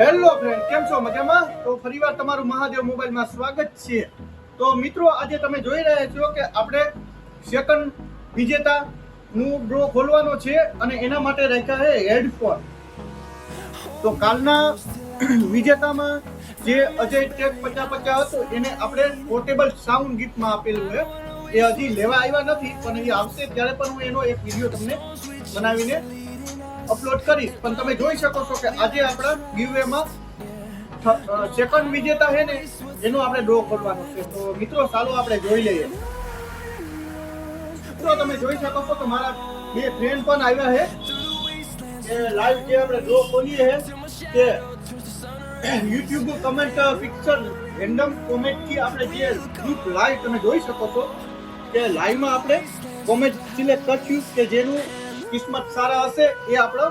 Hello friend કેમ છો? મજામાં? તો ફરીવાર તમારું મહાદેવ મોબાઈલમાં સ્વાગત છે. તો મિત્રો, આજે તમે જોઈ રહ્યા છો કે આપણે સેકન્ડ વિજેતા નું ડ્રો ખોલવાનો છે અને એના માટે રાખ્યા છે હેડફોન તો કાલના વિજેતામાં જે અજય ટેક પચાસ પચાસ હતો, એને આપણે પોર્ટેબલ સાઉન્ડ ગિફ્ટમાં આપેલું છે. એ હજી લેવા આવ્યા નથી, પણ એ આવશે ત્યારે પણ હું એનો એક વીડિયો તમને બનાવીને અપલોડ કરીશ પણ તમે જોઈ શકો છો કે આજે આપણા ગીવવેમાં સેકન્ડ વિજેતા છે ને, એનો આપણે ડ્રો કરવાનો છે. તો મિત્રો, ચાલો આપણે જોઈ લઈએ. મિત્રો, તમે જોઈ શકો છો કે મારા બે ફ્રેન્ડ પણ આવ્યા છે. કે લાઈવ જે આપણે ડ્રો ખોલીએ છે, તે યુટ્યુબ કમેન્ટ પિક્ચર રેન્ડમ કોમેન્ટથી આપણે જે ગ્રુપ લાઈવ તમે જોઈ શકો છો કે લાઈવમાં આપણે કોમેન્ટ સિલેક્ટ કરશું કે જેનું કિસ્મત સારા હશે એ આપણો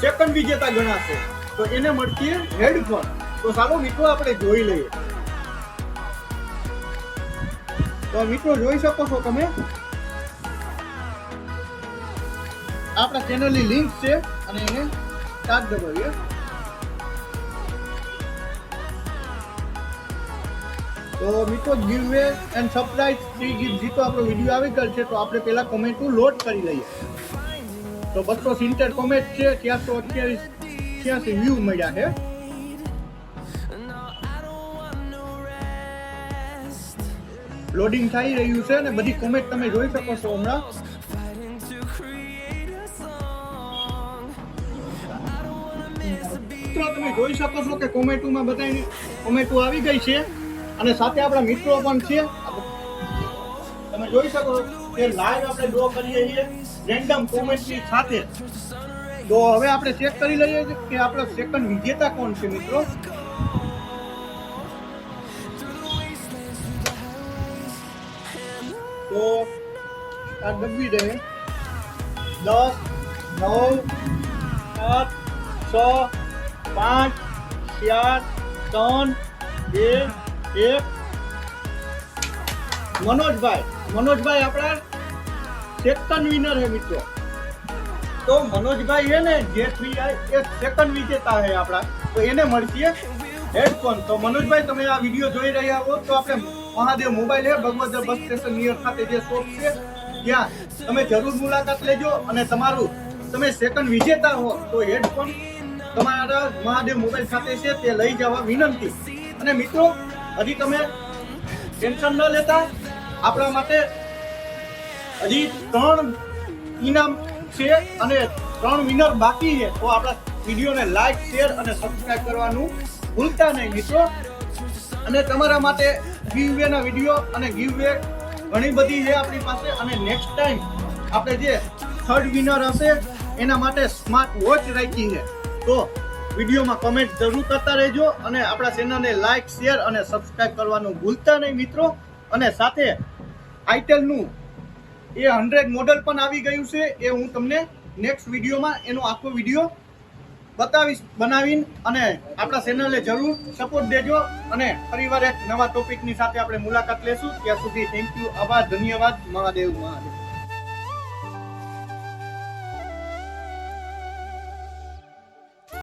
સેકન્ડ વિજેતા ગણાશે. તો એને મળતી હેડફોન તો ચાલો મિત્રો, આપણે જોઈ લઈએ. તો મિત્રો, જોઈ શકો છો તમે? આપણા ચેનલની લિંક છે અને એને સ્ટાર્ટ દબાવીએ. તો મિત્રો giveaway and surprise free gift જીતો આપણો વીડિયો આવી ગયો છે, તો આપણે પહેલાં કોમેન્ટનું લોડ કરી લઈએ. તો બસો સિત્તેર કોમેન્ટ છે ચારસો અઠ્યાવીસ છ્યાસી વ્યૂ મળ્યા છે. લોડિંગ થઈ રહ્યું છે અને બધી કોમેન્ટ તમે જોઈ શકો છો હમણાં. તમે જોઈ શકો છો કે કોમેન્ટોમાં બધાની કોમેન્ટો આવી ગઈ છે. અને સાથે આપણા મિત્રો પણ છે. તમે જોઈ શકો કે લાઈવ આપણે ડ્રો કરીએ છીએ રેન્ડમ કોમેન્ટની સાથે. તો હવે આપણે ચેક કરી લઈએ કે આપણો સેકન્ડ વિજેતા કોણ છે મિત્રો? તો આ ડબ્બી રહે દસ, નવ, સાત, છ, પાંચ, ચાર, ત્રણ, બે એક મનોજભાઈ. મનોજભાઈ આપણા સેકન્ડ વિનર હે મિત્રો. તો મનોજભાઈ છે ને જે થ્રી એ સેકન્ડ વિજેતા હે આપણા. તો એને મળશે હેડફોન તો મનોજભાઈ, તમે આ વીડિયો જોઈ રહ્યા હો તો આપણે મહાદેવ મોબાઈલ હે ભગવદર બસ સ્ટેશન નિયર ખાતે જે શોપ છે, ત્યાં તમે જરૂર મુલાકાત લેજો અને તમારું, તમે સેકન્ડ વિજેતા હો તો હેડફોન તમારા મહાદેવ મોબાઈલ ખાતે છે તે લઈ જવા વિનંતી. અને મિત્રો હજી તમે ટેન્શન ન લેતા. આપણા માટે હજી ત્રણ ઇનામ છે અને ત્રણ વિનર બાકી છે. તો આપણા વિડીયોને લાઈક શેર અને સબસ્ક્રાઇબ કરવાનું ભૂલતા નહીં મિત્રો. અને તમારા માટે ગીવ ના વીડિયો અને ગીવ ઘણી બધી છે આપણી પાસે. અને નેક્સ્ટ ટાઈમ આપણે જે થર્ડ વિનર હશે, એના માટે સ્માર્ટ વોચ રાખી છે તો વિડીયોમાં કમેન્ટ જરૂર કરતા રહેજો અને આપણા ચેનલને લાઇક શેર અને સબસ્ક્રાઇબ કરવાનું ભૂલતા નહીં મિત્રો. અને સાથે આઈટેલનું એ હંડ્રેડ મોડલ પણ આવી ગયું છે એ હું તમને નેક્સ્ટ વિડીયોમાં એનો આખો વીડિયો બતાવીશ, બનાવીને અને આપણા ચેનલને જરૂર સપોર્ટ દેજો અને ફરીવાર એક નવા ટોપિકની સાથે આપણે મુલાકાત લેશું. ત્યાં સુધી થેન્ક યુ આભાર, ધન્યવાદ. મહાદેવ મહાદેવ.